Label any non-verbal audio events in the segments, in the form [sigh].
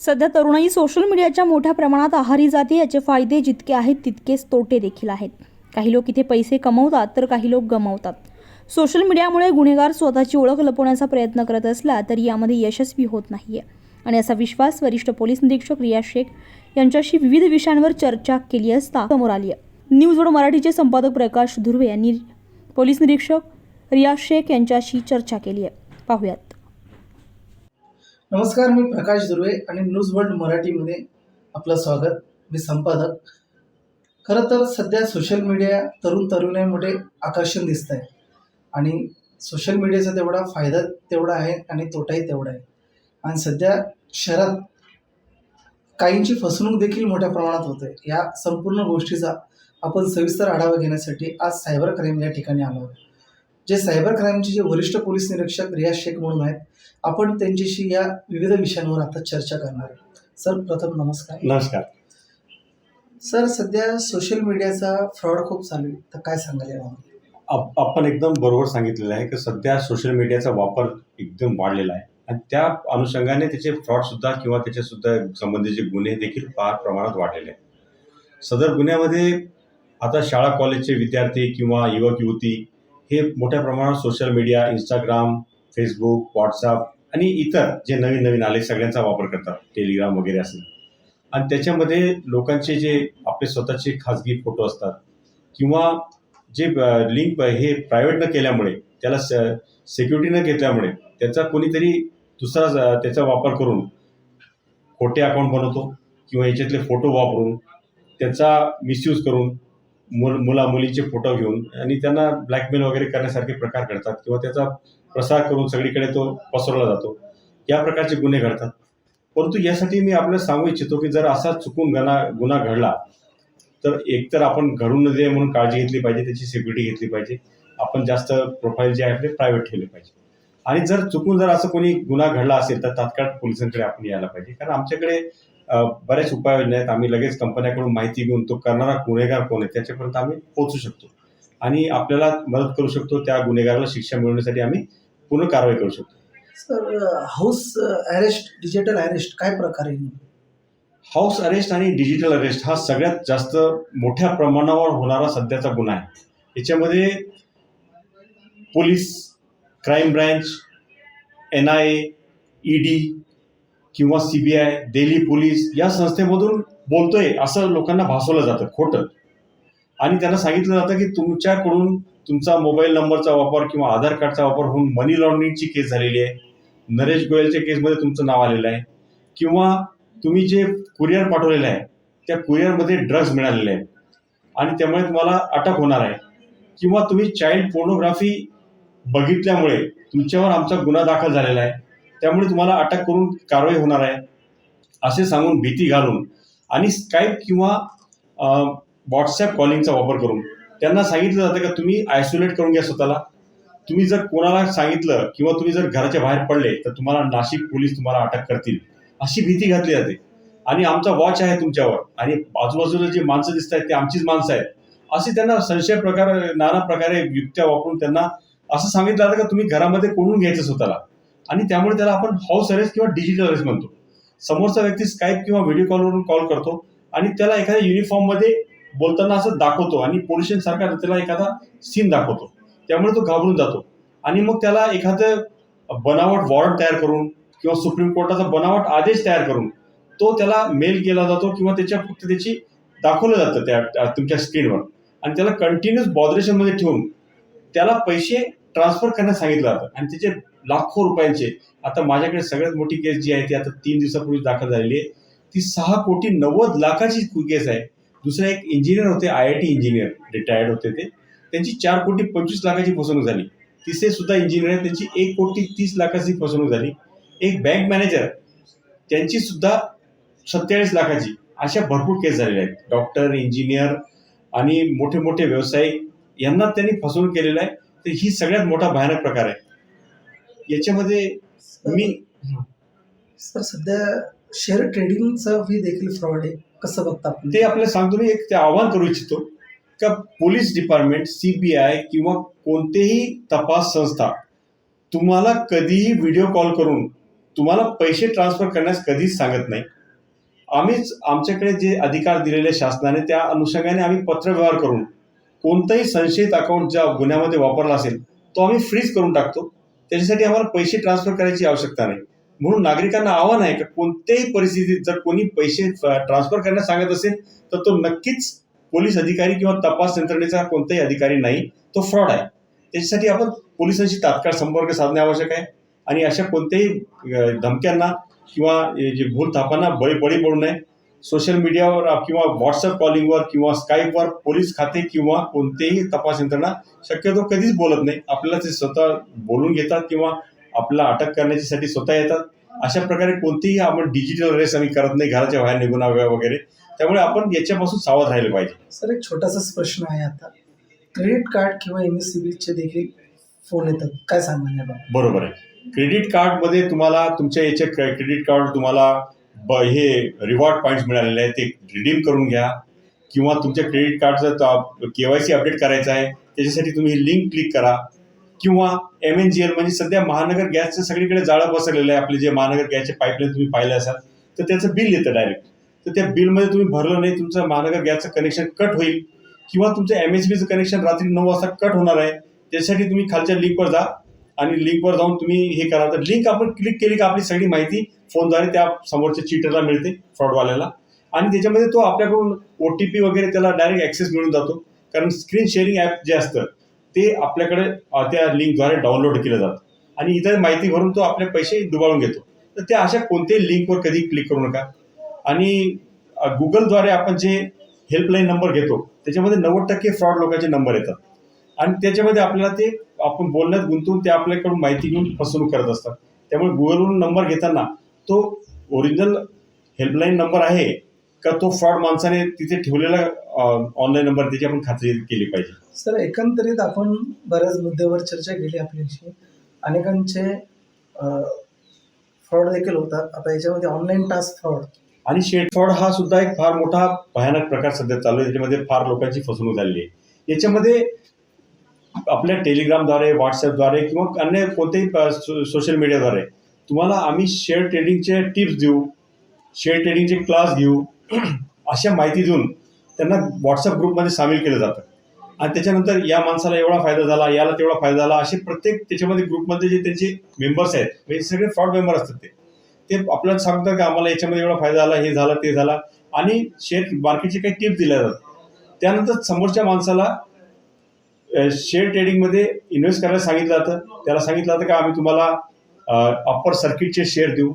सध्या तरुणाई सोशल मीडियाच्या मोठ्या प्रमाणात आहारी जाते याचे फायदे जितके आहेत तितकेच तोटे देखील आहेत. काही लोक इथे पैसे कमवतात तर काही लोक गमावतात. सोशल मीडियामुळे गुन्हेगार स्वतःची ओळख लपवण्याचा प्रयत्न करत असला तरी यामध्ये यशस्वी होत नाही आहे आणि असा विश्वास वरिष्ठ पोलीस निरीक्षक रिया शेख यांच्याशी विविध विषयांवर चर्चा केली असता समोर आली आहे न्यूज वर्ड मराठीचे संपादक प्रकाश धुर्वे यांनी पोलीस निरीक्षक रिया शेख यांच्याशी चर्चा केली आहे पाहूयात. नमस्कार मी प्रकाश दुर्वे आणि न्यूज वर्ल्ड मराठीमध्ये आपलं स्वागत. मी संपादक. खरं तर सध्या सोशल मीडिया तरुण तरुणांमध्ये आकर्षण दिसत आहे आणि सोशल मीडियाचा तेवढा फायदा तेवढा आहे आणि तोटाही तेवढा आहे. आणि सध्या शहरात काहींची फसवणूक देखील मोठ्या प्रमाणात होते या संपूर्ण गोष्टीचा आपण सविस्तर आढावा घेण्यासाठी आज सायबर क्राईम या ठिकाणी आलो आहे जे सायबर क्राईमचे जे वरिष्ठ पोलीस निरीक्षक रियाज शेख म्हणून आहेत आपण त्यांच्याशी या विविध विषयांवर आता चर्चा करणार आहे सर प्रथम नमस्कार. नमस्कार. सर सध्या सोशल मीडियाचा फ्रॉड खूप चालू आहे. तर काय सांगाल याबाबत? आप- आपण एकदम बरोबर सांगितलेलं आहे की सध्या सोशल मीडियाचा वापर एकदम वाढलेला आहे. आणि त्या अनुषंगाने त्याचे फ्रॉड सुद्धा किंवा त्याचे सुद्धा संबंधीचे गुन्हे देखील फार प्रमाणात वाढलेले आहेत. सदर गुन्ह्यामध्ये आता शाळा कॉलेजचे विद्यार्थी किंवा युवक युवती हे मोठ्या प्रमाणात social media Instagram Facebook WhatsApp आणि इतर जे नवीन नवीन आले सगळ्यांचा वापर करतात टेलिग्राम वगैरे असेल. आणि त्याच्यामध्ये लोकांचे जे आपले स्वतःचे खाजगी फोटो असतात किंवा जे लिंक हे प्रायव्हेट न केल्यामुळे त्याला सिक्युरिटी न घेतल्यामुळे त्याचा कोणीतरी दुसरा ज- त्याचा वापर करून खोटे अकाउंट बनवतो किंवा याच्यातले फोटो वापरून त्याचा मिसयूज करून मुल मुला मुलीचे फोटो घेऊन आणि त्यांना ब्लॅकमेल वगैरे करण्यासारखे प्रकार घडतात किंवा त्याचा प्रसार करून सगळीकडे तो पसरवला जातो. या प्रकारचे गुन्हे घडतात. परंतु यासाठी मी आपल्याला सांगू इच्छितो की जर असा चुकून गणा गुन्हा घडला तर एकतर आपण घडू न दे म्हणून काळजी घेतली पाहिजे त्याची सिक्युरिटी घेतली पाहिजे. आपण जास्त प्रोफाईल जे आहे ते प्रायव्हेट ठेवले पाहिजे. आणि जर चुकून जर असं कोणी गुन्हा घडला असेल तर तात्काळ पोलिसांकडे आपण यायला पाहिजे. कारण आमच्याकडे बऱ्याच उपाययोजना आहेत. आम्ही लगेच कंपन्याकडून माहिती घेऊन तो करणारा गुन्हेगार कोण आहे त्याच्यापर्यंत आम्ही पोहोचू शकतो. आणि आपल्याला मदत करू शकतो. त्या गुन्हेगाराला शिक्षा मिळवण्यासाठी आम्ही पूर्ण कारवाई करू शकतो. Sir house arrest digital arrest काय प्रकारे हाऊस अरेस्ट आणि डिजिटल अरेस्ट हा सगळ्यात जास्त मोठ्या प्रमाणावर होणारा सध्याचा गुन्हा आहे. याच्यामध्ये police crime branch N I A ED किंवा C B I Delhi police या संस्थेमधून बोलतोय असं लोकांना भासवलं जातं खोटं. आणि त्यांना सांगितलं जातं की तुमच्याकडून तुमचा मोबाईल नंबरचा वापर किंवा आधार कार्डचा वापर होऊन मनी लॉन्ड्रिंगची केस झालेली आहे. नरेश गोयलच्या केसमध्ये तुमचं नाव आलेलं आहे. किंवा तुम्ही जे कुरिअर पाठवलेलं आहे त्या कुरिअरमध्ये ड्रग्ज मिळालेले आहे आणि त्यामुळे तुम्हाला अटक होणार आहे. किंवा तुम्ही चाइल्ड पोर्नोग्राफी बघितल्यामुळे तुमच्यावर आमचा गुन्हा दाखल झालेला आहे. त्यामुळे तुम्हाला अटक करून कारवाई होणार आहे असे सांगून भीती घालून आणि स्काईप किंवा व्हॉट्सॲप कॉलिंगचा वापर करून. त्यांना सांगितलं जातं का तुम्ही आयसोलेट करून घ्या स्वतःला. तुम्ही जर कोणाला सांगितलं किंवा तुम्ही जर घराच्या बाहेर पडले तर तुम्हाला नाशिक पोलीस तुम्हाला अटक करतील. अशी भीती घातली जाते. आणि आमचा वॉच आहे तुमच्यावर. आणि आजूबाजूला जे माणसं दिसत आहेत ते आमचीच माणसं आहेत. असे त्यांना संशय प्रकार नाना प्रकारे युक्त्या वापरून त्यांना असं सांगितलं जातं का तुम्ही घरामध्ये कोणून घ्यायचं स्वतःला. आणि त्यामुळे त्याला आपण हाऊस अरेस्ट किंवा डिजिटल अरेस्ट म्हणतो. समोरचा व्यक्ती स्काईप किंवा व्हिडिओ कॉलवरून कॉल करतो आणि त्याला एखाद्या युनिफॉर्ममध्ये बोलताना असं दाखवतो आणि पोलिसांसारखा त्याला एखादा सीन दाखवतो. त्यामुळे तो घाबरून जातो. आणि मग त्याला एखादं बनावट वॉरंट तयार करून किंवा सुप्रीम कोर्टाचा बनावट आदेश तयार करून तो त्याला मेल केला जातो किंवा त्याच्या फक्त त्याची दाखवलं जातं त्या त्या तुमच्या स्क्रीनवर आणि त्याला कंटिन्युअस बॉदरेशनमध्ये ठेवून त्याला पैसे ट्रान्सफर करण्यास सांगितलं जातं. आणि त्याचे लाखो रुपयांचे. आता माझ्याकडे सगळ्यात मोठी केस जी आहे ती आता तीन दिवसापूर्वी दाखल झालेली आहे. ती सहा कोटी नव्वद लाखाची केस आहे. दुसरे एक इंजिनियर होते I I T engineer retired होते ते. त्यांची चार कोटी पंचवीस लाखाची फसवणूक झाली. तिसरे सुद्धा इंजिनियर आहे त्यांची एक कोटी तीस लाखाची फसवणूक झाली. एक बँक मॅनेजर त्यांची सुद्धा सत्तेचाळीस लाखाची. अशा भरपूर केस झालेल्या आहेत. डॉक्टर इंजिनियर आणि मोठे मोठे व्यावसायिक यांना त्यांनी फसवणूक केलेलं आहे. तर ही सगळ्यात मोठा भयानक प्रकार आहे. याच्यामध्ये मी सर सध्या शेअर ट्रेडिंगचा ही देखील फ्रॉड आहे. कसं बघता ते आपल्याला सांगतो मी एक ते आव्हान करू इच्छितो का पोलीस डिपार्टमेंट सीबीआय किंवा कोणतेही तपास संस्था तुम्हाला कधीही व्हिडिओ कॉल करून तुम्हाला पैसे ट्रान्सफर करण्यास कधीच सांगत नाही. आम्हीच आमच्याकडे जे अधिकार दिलेले शासनाने त्या अनुषंगाने आम्ही पत्रव्यवहार करून कोणताही संशयित अकाउंट ज्या गुन्ह्यामध्ये वापरला असेल तो आम्ही फ्रीज करून टाकतो. त्याच्यासाठी आम्हाला पैसे ट्रान्सफर करायची आवश्यकता नाही. म्हणून नागरिकांना आव्हान आहे की कोणत्याही परिस्थितीत जर कोणी पैसे ट्रान्सफर करण्यास सांगत असेल तर तो नक्कीच पोलीस अधिकारी किंवा तपास यंत्रणेचा कोणताही अधिकारी नाही. तो फ्रॉड आहे. त्याच्यासाठी आपण पोलिसांशी तात्काळ संपर्क साधणे आवश्यक आहे. आणि अशा कोणत्याही धमक्यांना किंवा जे भूल थापांना बळी बळी पडू नये. सोशल मीडियावर किंवा व्हॉट्सअप कॉलिंगवर किंवा स्काईपवर पोलीस खाते किंवा कोणतेही तपास यंत्रणा शक्यतो कधीच बोलत नाही. आपल्याला ते स्वतः बोलून घेतात किंवा आपल्याला अटक करण्यासाठी स्वतः येतात. अशा प्रकारे कोणतीही आपण डिजिटल रेस आम्ही करत नाही घराच्या बाहेर निघून हव्या वगैरे. त्यामुळे आपण याच्यापासून सावध राहिलं पाहिजे. सर एक छोटासाच प्रश्न आहे आता. क्रेडिट कार्ड किंवा एम एस सी देखील फोन येतात. काय सांगाल याबाबत? बरोबर आहे. क्रेडिट कार्डमध्ये तुम्हाला तुमच्या याचे क्रेडिट कार्ड तुम्हाला ब हे रिवॉर्ड पॉईंट्स मिळालेले आहेत ते रिडीम करून घ्या. किंवा तुमच्या क्रेडिट कार्डचं के वाय सी अपडेट करायचं आहे त्याच्यासाठी तुम्ही ही लिंक क्लिक करा. किंवा एम एन जी एल म्हणजे सध्या महानगर गॅसचं सगळीकडे जाळं बसवलेलं आहे आपले जे महानगर गॅसचे पाईपलाईन तुम्ही पाहिले असाल तर त्याचं बिल येतं डायरेक्ट तर त्या बिलमध्ये तुम्ही भरलं नाही तुमचं महानगर गॅसचं कनेक्शन कट होईल. किंवा तुमचं एम एच बीचं कनेक्शन रात्री नऊ वाजता कट होणार आहे त्यासाठी तुम्ही खालच्या लिंकवर जा. आणि लिंकवर जाऊन तुम्ही हे करा. तर लिंक आपण क्लिक केली का आपली सगळी माहिती फोनद्वारे त्या समोरच्या चीटरला मिळते फ्रॉडवाल्याला आणि त्याच्यामध्ये तो आपल्याकडून ओ टी पी वगैरे त्याला डायरेक्ट ॲक्सेस मिळून जातो. कारण स्क्रीन शेअरिंग ॲप जे असतं ते आपल्याकडे त्या लिंकद्वारे डाउनलोड केलं जातं. आणि इतर माहिती भरून तो आपले पैसे दुबाळून घेतो. तर त्या अशा कोणत्याही लिंकवर कधी क्लिक करू नका. आणि गुगलद्वारे आपण जे हेल्पलाईन नंबर घेतो त्याच्यामध्ये नव्वद टक्के फ्रॉड लोकांचे नंबर येतात. आणि त्याच्यामध्ये आपल्याला ते आपण बोलण्यात गुंतवून ते आपल्याकडून माहिती घेऊन फसवणूक करत असतात. त्यामुळे गुगलवरून नंबर घेताना तो ओरिजिनल हेल्पलाईन नंबर आहे का तो फ्रॉड माणसाने तिथे ठेवलेला ऑनलाईन नंबर त्याची आपण खात्री केली पाहिजे. सर एकंदरीत आपण बऱ्याच मुद्द्यावर चर्चा केली आपल्याशी. अनेकांचे फ्रॉड देखील होतात. आता याच्यामध्ये ऑनलाईन टास्क फ्रॉड आणि शेड फ्रॉड हा सुद्धा एक फार मोठा भयानक प्रकार सध्या चालू आहे. त्याच्यामध्ये फार लोकांची फसवणूक झालेली आहे. याच्यामध्ये आपल्या टेलिग्रामद्वारे व्हॉट्सअपद्वारे किंवा अन्य कोणत्याही प- सो- सोशल मीडियाद्वारे तुम्हाला आम्ही शेअर ट्रेडिंगचे टिप्स देऊ शेअर ट्रेडिंगचे क्लास घेऊ [clears throat] अशा माहिती देऊन त्यांना व्हॉट्सअप ग्रुपमध्ये सामील केलं जातं. आणि त्याच्यानंतर या माणसाला एवढा फायदा झाला याला तेवढा फायदा झाला असे प्रत्येक त्याच्यामध्ये ग्रुपमध्ये जे त्यांचे मेंबर्स आहेत म्हणजे सगळे फ्रॉड मेंबर असतात ते. ते आपल्याला सांगतात की आम्हाला याच्यामध्ये एवढा फायदा झाला हे झालं ते झाला. आणि शेअर मार्केटचे काही टिप्स दिल्या जातात. त्यानंतर समोरच्या माणसाला शेअर ट्रेडिंगमध्ये इन्व्हेस्ट करायला सांगितलं जातं. त्याला सांगितलं जातं का आम्ही तुम्हाला अप्पर सर्किटचे शेअर देऊ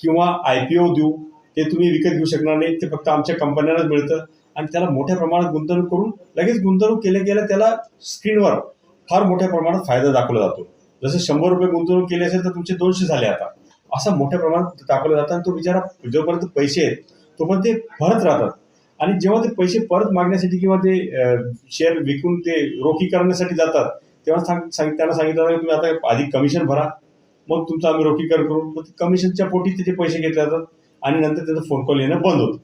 किंवा आय पी ओ देऊ. ते तुम्ही विकत घेऊ शकणार नाही. ते फक्त आमच्या कंपन्यांनाच मिळतं. आणि त्याला मोठ्या प्रमाणात गुंतवणूक करून लगेच गुंतवणूक केल्या गेल्या त्याला स्क्रीनवर फार मोठ्या प्रमाणात फायदा दाखवला जातो. जसं शंभर रुपये गुंतवणूक केली असेल तर तुमचे दोनशे झाले आता. असं मोठ्या प्रमाणात दाखवलं जातं आणि तो बिचारा जोपर्यंत पैसे आहेत तोपर्यंत ते भरत राहतात. आणि जेव्हा ते पैसे परत मागण्यासाठी किंवा ते शेअर विकून ते रोखी करण्यासाठी जातात तेव्हा सांग सांग त्यांना सांगितलं की तुम्ही आता आधी कमिशन भरा. मग तुमचं आम्ही रोखीकरण करू मग कमिशनच्या पोटी त्याचे पैसे घेतले जातात आणि नंतर त्याचा फोन कॉल येणं बंद होतं.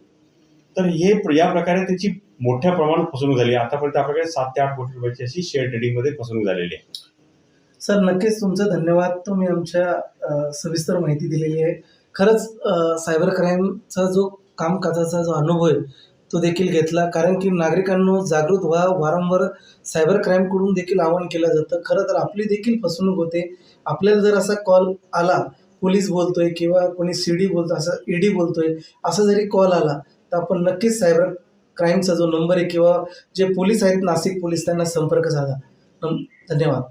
तर हे प्र- या प्रकारे त्याची मोठ्या प्रमाणात फसवणूक झाली आतापर्यंत आपल्याकडे सात ते आठ कोटी रुपयाची अशी शेअर ट्रेडिंगमध्ये फसवणूक झालेली आहे. सर नक्कीच तुमचं धन्यवाद. तुम्ही आमच्या सविस्तर माहिती दिलेली आहे. खरंच सायबर क्राईमचा जो कामकाजाचा जो अनुभव आहे तो देखील घेतला. कारण की नागरिकांनो जागृत व्हा. वारंवार सायबर क्राईमकडून देखील आवाहन केलं जातं. खरं तर आपली देखील फसवणूक होते. आपल्याला जर असा कॉल आला पोलीस बोलतोय किंवा कोणी सी डी बोलतो असं ईडी बोलतोय असा जरी कॉल आला तर आपण नक्कीच सायबर क्राईमचा जो नंबर आहे किंवा जे पोलीस आहेत नाशिक पोलीस त्यांना संपर्क साधा. धन्यवाद.